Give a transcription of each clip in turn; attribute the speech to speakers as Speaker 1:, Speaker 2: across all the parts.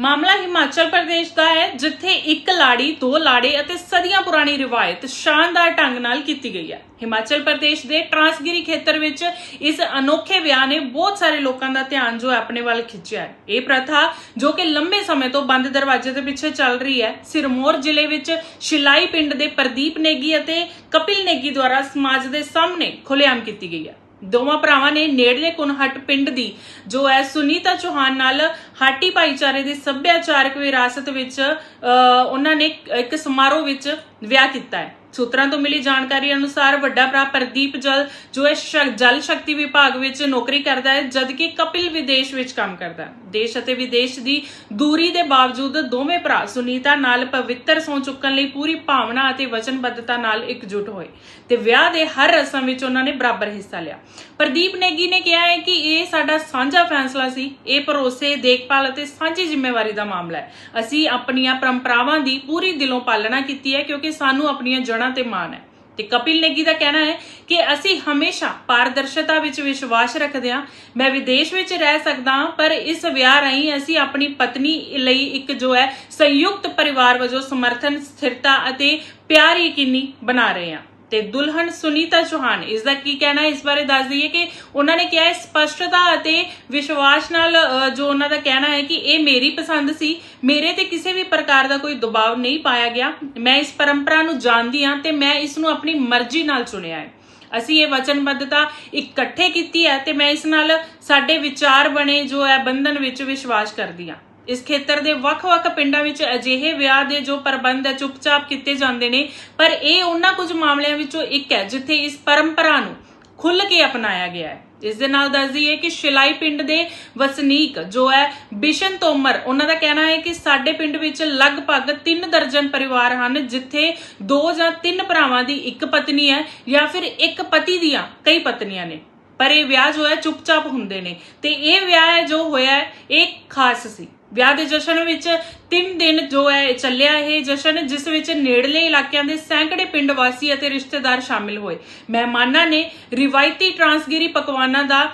Speaker 1: ਮਾਮਲਾ ਹਿਮਾਚਲ ਪ੍ਰਦੇਸ਼ ਦਾ ਹੈ, ਜਿੱਥੇ ਇੱਕ ਲਾੜੀ, ਦੋ ਲਾੜੇ ਅਤੇ ਸਦੀਆਂ ਪੁਰਾਣੀ ਰਿਵਾਇਤ ਸ਼ਾਨਦਾਰ ਢੰਗ ਨਾਲ ਕੀਤੀ ਗਈ ਹੈ। ਹਿਮਾਚਲ ਪ੍ਰਦੇਸ਼ ਦੇ ਟਰਾਂਸਗਿਰੀ ਖੇਤਰ ਵਿੱਚ ਇਸ ਅਨੋਖੇ ਵਿਆਹ ਨੇ ਬਹੁਤ ਸਾਰੇ ਲੋਕਾਂ ਦਾ ਧਿਆਨ ਜੋ ਆਪਣੇ ਵੱਲ ਖਿੱਚਿਆ ਹੈ। ਇਹ ਪ੍ਰਥਾ ਜੋ ਕਿ ਲੰਬੇ ਸਮੇਂ ਤੋਂ ਬੰਦ ਦਰਵਾਜ਼ੇ ਦੇ ਪਿੱਛੇ ਚੱਲ ਰਹੀ ਹੈ, ਸਿਰਮੌਰ ਜ਼ਿਲ੍ਹੇ ਵਿੱਚ ਸ਼ਿਲਾਈ ਪਿੰਡ ਦੇ ਪ੍ਰਦੀਪ ਨੇਗੀ ਅਤੇ ਕਪਿਲ ਨੇਗੀ ਦੁਆਰਾ ਸਮਾਜ ਦੇ ਸਾਹਮਣੇ ਖੁੱਲ੍ਹੇਆਮ ਕੀਤੀ ਗਈ ਹੈ। ਦੋਵਾਂ ਭਰਾਵਾਂ ਨੇ ਨੇੜਲੇ ਕੁਨਹਟ ਪਿੰਡ ਦੀ ਜੋ ਹੈ ਸੁਨੀਤਾ ਚੌਹਾਨ ਨਾਲ ਹਾਟੀ ਭਾਈਚਾਰੇ ਦੀ ਸੱਭਿਆਚਾਰਕ ਵਿਰਾਸਤ ਵਿੱਚ ਅਹ, ਉਹਨਾਂ ਨੇ ਇੱਕ ਸਮਾਰੋਹ ਵਿੱਚ ਵਿਆਹ ਕੀਤਾ ਹੈ। ਸੂਤਰਾਂ ਤੋਂ ਮਿਲੀ ਜਾਣਕਾਰੀ ਅਨੁਸਾਰ ਵੱਡਾ ਭਰਾ ਪ੍ਰਦੀਪ ਜਲ, ਜੋ ਹੈ ਜਲ ਸ਼ਕਤੀ ਵਿਭਾਗ ਵਿੱਚ ਨੌਕਰੀ ਕਰਦਾ ਹੈ, ਜਦਕਿ ਕਪਿਲ ਵਿਦੇਸ਼ ਵਿੱਚ ਕੰਮ ਕਰਦਾ ਹੈ। ਦੇਸ਼ ਅਤੇ ਵਿਦੇਸ਼ ਦੀ ਦੂਰੀ ਦੇ ਬਾਵਜੂਦ ਦੋਵੇਂ ਭਰਾ ਸੁਨੀਤਾ ਨਾਲ ਪਵਿੱਤਰ ਸਹੁੰ ਚੁੱਕਣ ਲਈ ਪੂਰੀ ਭਾਵਨਾ ਅਤੇ ਵਚਨਬੱਧਤਾ ਨਾਲ ਇਕਜੁੱਟ ਹੋਏ ਤੇ ਵਿਆਹ ਦੇ ਹਰ ਰਸਮ ਵਿੱਚ ਉਹਨਾਂ ਨੇ ਬਰਾਬਰ ਹਿੱਸਾ ਲਿਆ। ਪ੍ਰਦੀਪ ਨੇਗੀ ਨੇ ਕਿਹਾ ਹੈ ਕਿ ਇਹ ਸਾਡਾ ਸਾਂਝਾ ਫੈਸਲਾ ਸੀ, ਇਹ ਭਰੋਸੇ, ਦੇਖਭਾਲ ਅਤੇ ਸਾਂਝੀ ਜ਼ਿੰਮੇਵਾਰੀ ਦਾ ਮਾਮਲਾ ਹੈ। ਅਸੀਂ ਆਪਣੀਆਂ ਪਰੰਪਰਾਵਾਂ ਦੀ ਪੂਰੀ ਦਿਲੋਂ ਪਾਲਣਾ ਕੀਤੀ ਹੈ ਕਿਉਂਕਿ ਸਾਨੂੰ ਆਪਣੀਆਂ ਜੜ੍ਹਾਂ ਤੇ ਮਾਣ ਹੈ। ਤੇ ਕਪਿਲ ਨੇਗੀ ਦਾ ਕਹਿਣਾ ਹੈ ਕਿ ਅਸੀਂ ਹਮੇਸ਼ਾ ਪਾਰਦਰਸ਼ਤਾ ਵਿੱਚ ਵਿਸ਼ਵਾਸ ਰੱਖਦੇ ਹਾਂ। ਮੈਂ ਵਿਦੇਸ਼ ਵਿੱਚ ਰਹਿ ਸਕਦਾ ਹਾਂ, ਪਰ ਇਸ ਵਿਆਹ ਰਾਹੀਂ ਅਸੀਂ ਆਪਣੀ ਪਤਨੀ ਲਈ ਇੱਕ ਜੋ ਹੈ ਸੰਯੁਕਤ ਪਰਿਵਾਰ ਵਜੋਂ ਸਮਰਥਨ, ਸਥਿਰਤਾ ਅਤੇ ਪਿਆਰ ਯਕੀਨੀ ਬਣਾ ਰਹੇ ਹਾਂ। ਤੇ ਦੁਲਹਨ ਸੁਨੀਤਾ ਚੌਹਾਨ, ਇਸ ਦਾ ਕੀ ਕਹਿਣਾ ਹੈ? ਇਸ ਬਾਰੇ ਦੱਸ ਦਈਏ ਕਿ ਉਹਨਾਂ ਨੇ ਕਿਹਾ ਹੈ ਸਪਸ਼ਟਤਾ ਅਤੇ ਵਿਸ਼ਵਾਸ ਨਾਲ ਜੋ ਉਹਨਾਂ ਦਾ ਕਹਿਣਾ ਹੈ ਕਿ ਇਹ ਮੇਰੀ ਪਸੰਦ ਸੀ, ਮੇਰੇ ਤੇ ਕਿਸੇ ਵੀ ਪ੍ਰਕਾਰ ਦਾ ਕੋਈ ਦਬਾਅ ਨਹੀਂ ਪਾਇਆ ਗਿਆ। ਮੈਂ ਇਸ ਪਰੰਪਰਾ ਨੂੰ ਜਾਣਦੀ ਹਾਂ ਤੇ ਮੈਂ ਇਸ ਨੂੰ ਆਪਣੀ ਮਰਜ਼ੀ ਨਾਲ ਚੁਣਿਆ ਹੈ। ਅਸੀਂ ਇਹ ਵਚਨਬੱਧਤਾ ਇਕੱਠੇ ਕੀਤੀ ਹੈ ਤੇ ਮੈਂ ਇਸ ਨਾਲ ਸਾਡੇ ਵਿਚਾਰ ਬਣੇ, ਜੋ ਹੈ ਬੰਧਨ ਵਿੱਚ ਵਿਸ਼ਵਾਸ ਕਰਦੀ ਹਾਂ। ਇਸ ਖੇਤਰ ਦੇ ਵੱਖ-ਵੱਖ ਪਿੰਡਾਂ ਵਿੱਚ ਅਜਿਹੇ ਵਿਆਹ ਦੇ ਜੋ ਪ੍ਰਬੰਧ ਹੈ, ਚੁੱਪਚਾਪ ਕੀਤੇ ਜਾਂਦੇ ਨੇ। ਪਰ ਇਹ ਉਹਨਾਂ ਕੁਝ ਮਾਮਲਿਆਂ ਵਿੱਚੋਂ ਇੱਕ ਹੈ, ਜਿੱਥੇ ਇਸ ਪਰੰਪਰਾ ਨੂੰ ਖੁੱਲ੍ਹ ਕੇ ਅਪਣਾਇਆ ਗਿਆ ਹੈ। ਇਸ ਦੇ ਨਾਲ ਦੱਸਦੀ ਹੈ ਕਿ ਸ਼ਿਲਾਈ ਪਿੰਡ ਦੇ ਵਸਨੀਕ ਜੋ ਹੈ, ਬਿਸ਼ਨ ਤੋਮਰ, ਉਹਨਾਂ ਦਾ ਕਹਿਣਾ ਹੈ ਕਿ ਸਾਡੇ ਪਿੰਡ ਵਿੱਚ ਲਗਭਗ 3 ਦਰਜਨ ਪਰਿਵਾਰ ਹਨ, ਜਿੱਥੇ ਦੋ ਜਾਂ ਤਿੰਨ ਭਰਾਵਾਂ ਦੀ ਇੱਕ ਪਤਨੀ ਹੈ ਜਾਂ ਫਿਰ ਇੱਕ ਪਤੀ ਦੀਆਂ ਕਈ ਪਤਨੀਆਂ ਨੇ। ਪਰ ਇਹ ਵਿਆਹ ਜੋ ਹੈ, ਚੁੱਪਚਾਪ ਹੁੰਦੇ ਨੇ। ਤੇ ਇਹ ਵਿਆਹ ਜੋ ਹੋਇਆ ਹੈ, ਇਹ ਖਾਸ ਸੀ। ਵਿਆਹ ਦੇ ਜਸ਼ਨ ਵਿੱਚ 3 ਦਿਨ ਜੋ ਹੈ ਚੱਲਿਆ ਇਹ ਜਸ਼ਨ, ਜਿਸ ਵਿੱਚ ਨੇੜਲੇ ਇਲਾਕਿਆਂ ਦੇ ਸੈਂਕੜੇ ਪਿੰਡ ਵਾਸੀ ਅਤੇ ਰਿਸ਼ਤੇਦਾਰ ਸ਼ਾਮਿਲ ਹੋਏ। ਮਹਿਮਾਨਾਂ ਨੇ ਰਿਵਾਇਤੀ ਟਰਾਂਸਗਿਰੀ ਪਕਵਾਨਾਂ ਦਾ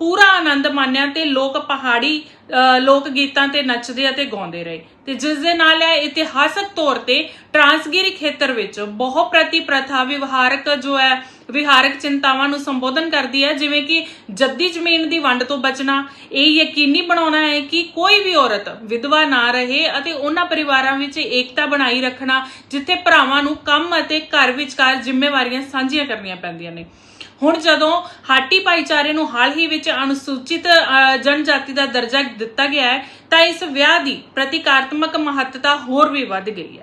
Speaker 1: ਪੂਰਾ ਆਨੰਦ ਮਾਣਿਆ ਤੇ ਲੋਕ ਪਹਾੜੀ ਲੋਕ ਗੀਤਾਂ ਤੇ ਨੱਚਦੇ ਅਤੇ ਗਾਉਂਦੇ ਰਹੇ। ਤੇ ਜਿਸ ਦੇ ਨਾਲ ਇਹ ਇਤਿਹਾਸਕ ਤੌਰ ਤੇ ਟਰਾਂਸਗਿਰੀ ਖੇਤਰ ਵਿੱਚ ਬਹੁ ਪ੍ਰਤੀ ਪ੍ਰਥਾ ਵਿਵਹਾਰਕ ਜੋ ਹੈ, ਵਿਹਾਰਕ ਚਿੰਤਾਵਾਂ ਨੂੰ ਸੰਬੋਧਨ ਕਰਦੀ ਹੈ, ਜਿਵੇਂ ਕਿ ਜੱਦੀ ਜ਼ਮੀਨ ਦੀ ਵੰਡ ਤੋਂ ਬਚਣਾ, ਇਹ ਯਕੀਨੀ ਬਣਾਉਣਾ ਹੈ ਕਿ ਕੋਈ ਵੀ ਔਰਤ ਵਿਧਵਾ ਨਾ ਰਹੇ ਅਤੇ ਉਹਨਾਂ ਪਰਿਵਾਰਾਂ ਵਿੱਚ ਏਕਤਾ ਬਣਾਈ ਰੱਖਣਾ, ਜਿੱਥੇ ਭਰਾਵਾਂ ਨੂੰ ਕੰਮ ਅਤੇ ਘਰ ਵਿਚਕਾਰ ਜ਼ਿੰਮੇਵਾਰੀਆਂ ਸਾਂਝੀਆਂ ਕਰਨੀਆਂ ਪੈਂਦੀਆਂ ਨੇ। ਹੁਣ ਜਦੋਂ ਹਾਟੀ ਭਾਈਚਾਰੇ ਨੂੰ ਹਾਲ ਹੀ ਵਿੱਚ ਅਨੁਸੂਚਿਤ ਜਨਜਾਤੀ ਦਾ ਦਰਜਾ ਦਿੱਤਾ ਗਿਆ ਹੈ ਤਾਂ ਇਸ ਵਿਆਹ ਦੀ ਪ੍ਰਤੀਕਾਰਤਮਕ ਮਹੱਤਤਾ ਹੋਰ ਵੀ ਵੱਧ ਗਈ ਹੈ।